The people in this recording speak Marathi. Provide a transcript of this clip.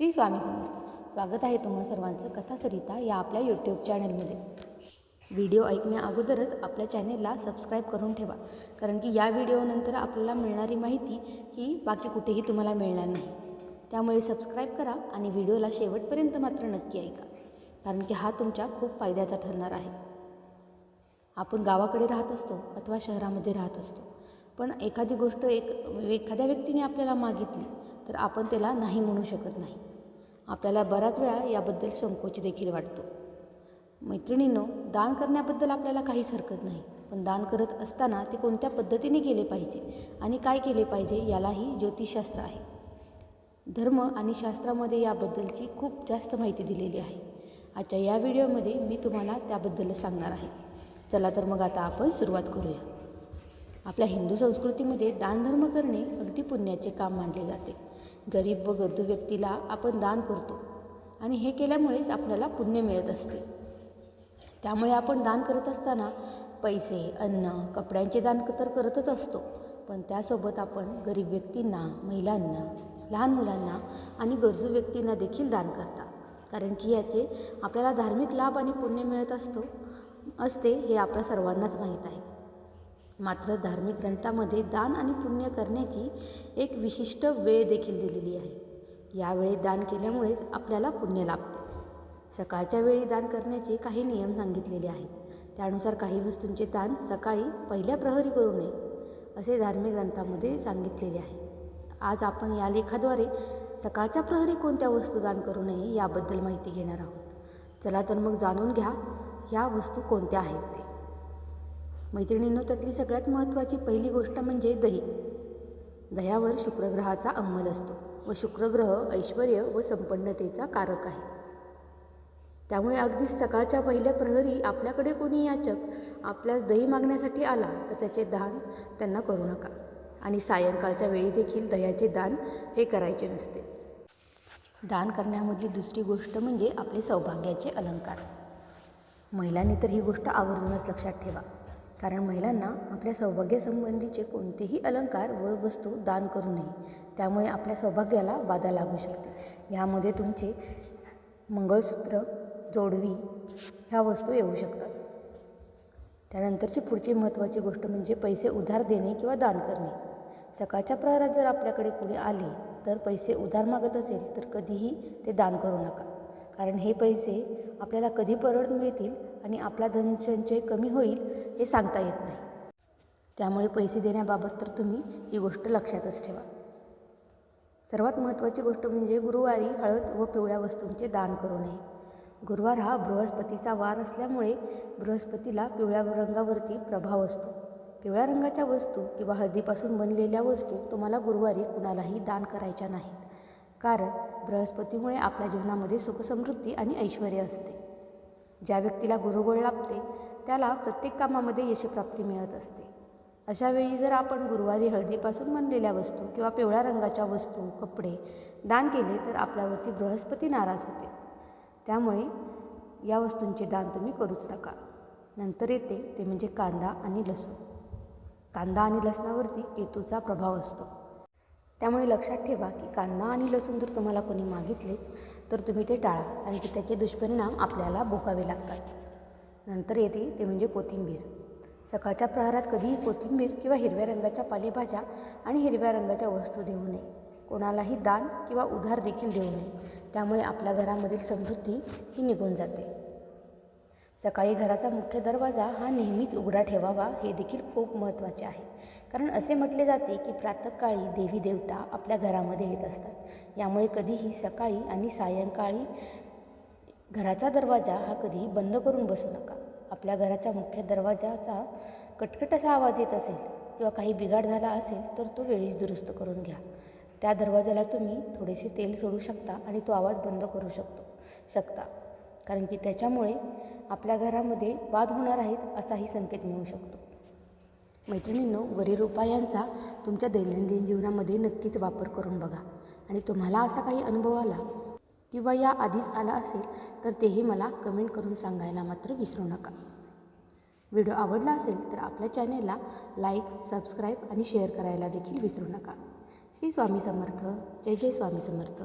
श्री स्वामी समर्थ. स्वागत आहे तुम्हा सर्वांचं कथासरिता या आपल्या यूट्यूब चॅनलमध्ये व्हिडिओ ऐकण्या अगोदरच आपल्या चॅनेलला सबस्क्राईब करून ठेवा. कारण की या व्हिडिओनंतर आपल्याला मिळणारी माहिती ही बाकी कुठेही तुम्हाला मिळणार नाही. त्यामुळे सबस्क्राईब करा आणि व्हिडिओला शेवटपर्यंत मात्र नक्की ऐका. कारण की हा तुमच्या खूप फायद्याचा ठरणार आहे. आपण गावाकडे राहत असतो अथवा शहरामध्ये राहत असतो. पण एखादी गोष्ट एक एखाद्या व्यक्तीने आपल्याला मागितली तर आपण त्याला नाही म्हणू शकत नाही. आपल्याला बऱ्याच वेळा याबद्दल संकोच देखील वाटतो. मैत्रिणींनो दान करण्याबद्दल आपल्याला काहीच हरकत नाही पण दान करत असताना ते कोणत्या पद्धतीने केले पाहिजे आणि काय केले पाहिजे यालाही ज्योतिषशास्त्र आहे. धर्म आणि शास्त्रामध्ये याबद्दलची खूप जास्त माहिती दिलेली आहे. आजच्या या व्हिडिओमध्ये मी तुम्हाला त्याबद्दलच सांगणार आहे. चला तर मग आता आपण सुरुवात करूया. आपल्या हिंदू संस्कृतीमध्ये दानधर्म करणे अगदी पुण्याचे काम मानले जाते. गरीब व गरजू व्यक्तीला आपण दान करतो आणि हे केल्यामुळेच आपल्याला पुण्य मिळत असते. त्यामुळे आपण दान करत असताना पैसे अन्न कपड्यांचे दान तर करतच असतो पण त्यासोबत आपण गरीब व्यक्तींना महिलांना लहान मुलांना आणि गरजू व्यक्तींना देखील दान करता. कारण की याचे आपल्याला धार्मिक लाभ आणि पुण्य मिळत असतो असते हे आपल्या सर्वांनाच माहीत आहे. मात्र धार्मिक ग्रंथामध्ये दान आणि पुण्य करण्याची एक विशिष्ट वेळ देखील दिलेली आहे. यावेळी दान केल्यामुळेच आपल्याला पुण्य लाभते. सकाळच्या वेळी दान करण्याचे काही नियम सांगितलेले आहेत. त्यानुसार काही वस्तूंचे दान सकाळी पहिल्या प्रहरी करू नये असे धार्मिक ग्रंथामध्ये सांगितलेले आहे. आज आपण या लेखाद्वारे सकाळच्या प्रहरी कोणत्या वस्तू दान करू नये याबद्दल माहिती घेणार आहोत. चला तर मग जाणून घ्या ह्या वस्तू कोणत्या आहेत? ते मैत्रिणींनो त्यातली सगळ्यात महत्त्वाची पहिली गोष्ट म्हणजे दही. दह्यावर शुक्रग्रहाचा अंमल असतो व शुक्रग्रह ऐश्वर व संपन्नतेचा कारक आहे. त्यामुळे अगदी सकाळच्या पहिल्या प्रहरी आपल्याकडे कोणी याचक आपल्यास दही मागण्यासाठी आला तर त्याचे दान त्यांना करू नका. आणि सायंकाळच्या वेळी देखील दह्याचे दान हे करायचे नसते. दान करण्यामधली दुसरी गोष्ट म्हणजे आपले सौभाग्याचे अलंकार. महिलांनी तर ही गोष्ट आवर्जूनच लक्षात ठेवा. कारण महिलांना आपल्या सौभाग्यासंबंधीचे कोणतेही अलंकार व वस्तू दान करू नये. त्यामुळे आपल्या सौभाग्याला बाधा लागू शकते. यामध्ये तुमचे मंगळसूत्र जोडवी ह्या वस्तू येऊ शकतात. त्यानंतरची पुढची महत्त्वाची गोष्ट म्हणजे पैसे उधार देणे किंवा दान करणे. सकाळच्या प्रहारात जर आपल्याकडे कुणी आले तर पैसे उधार मागत असेल तर कधीही ते दान करू नका. कारण हे पैसे आपल्याला कधी परत मिळतील आणि आपला धनसंचय कमी होईल हे सांगता येत नाही. त्यामुळे पैसे देण्याबाबत तर तुम्ही ही गोष्ट लक्षातच ठेवा. सर्वात महत्त्वाची गोष्ट म्हणजे गुरुवारी हळद व पिवळ्या वस्तूंचे दान करू नये. गुरुवार हा बृहस्पतीचा वार असल्यामुळे बृहस्पतीला पिवळ्या रंगावरती प्रभाव असतो. पिवळ्या रंगाच्या वस्तू किंवा हळदीपासून बनलेल्या वस्तू तुम्हाला गुरुवारी कुणालाही दान करायच्या नाहीत. कारण बृहस्पतीमुळे आपल्या जीवनामध्ये सुखसमृद्धी आणि ऐश्वर असते. ज्या व्यक्तीला गुरुबळ लाभते त्याला प्रत्येक कामामध्ये यशप्राप्ती मिळत असते. अशा वेळी जर आपण गुरुवारी हळदीपासून बनलेल्या वस्तू किंवा पिवळ्या रंगाच्या वस्तू कपडे दान केले तर आपल्यावरती बृहस्पती नाराज होते. त्यामुळे या वस्तूंचे दान तुम्ही करूच नका. नंतर येते ते म्हणजे कांदा आणि लसूण. कांदा आणि लसणावरती केतूचा प्रभाव असतो. त्यामुळे लक्षात ठेवा की कांदा आणि लसूण जर तुम्हाला कोणी मागितलेच तर तुम्ही ते टाळा कारण की त्याचे दुष्परिणाम आपल्याला भोगावे लागतात. नंतर येते ते म्हणजे कोथिंबीर. सकाळच्या प्रहारात कधीही कोथिंबीर किंवा हिरव्या रंगाच्या पालेभाज्या आणि हिरव्या रंगाच्या वस्तू देऊ नये. कोणालाही दान किंवा उधार देखील देऊ नये. त्यामुळे आपल्या घरामधील समृद्धी ही निघून जाते. सकाळी घराचा मुख्य दरवाजा हा नेहमीच उघडा ठेवावा हे देखील खूप महत्त्वाचे आहे. कारण असे म्हटले जाते की प्रातःकाळी देवी देवता आपल्या घरामध्ये येत असतात. यामुळे कधीही सकाळी आणि सायंकाळी घराचा दरवाजा हा कधीही बंद करून बसू नका. आपल्या घराच्या मुख्य दरवाजाचा कटकट असा आवाज येत असेल किंवा काही बिघाड झाला असेल तर तो वेळीच दुरुस्त करून घ्या. त्या दरवाजाला तुम्ही थोडेसे तेल सोडू शकता आणि तो आवाज बंद करू शकतो शकता. कारण की त्याच्यामुळे आपल्या घरामध्ये वाद होणार आहेत असाही संकेत मिळू शकतो. मैत्रिणींनो वरील उपायांचा तुमच्या दैनंदिन जीवनामध्ये नक्कीच वापर करून बघा. आणि तुम्हाला असा काही अनुभव आला किंवा या आधीच आला असेल तर तेही मला कमेंट करून सांगायला मात्र विसरू नका. व्हिडिओ आवडला असेल तर आपल्या चॅनेलला लाईक सबस्क्राईब आणि शेअर करायला देखील विसरू नका. श्री स्वामी समर्थ. जय जय स्वामी समर्थ.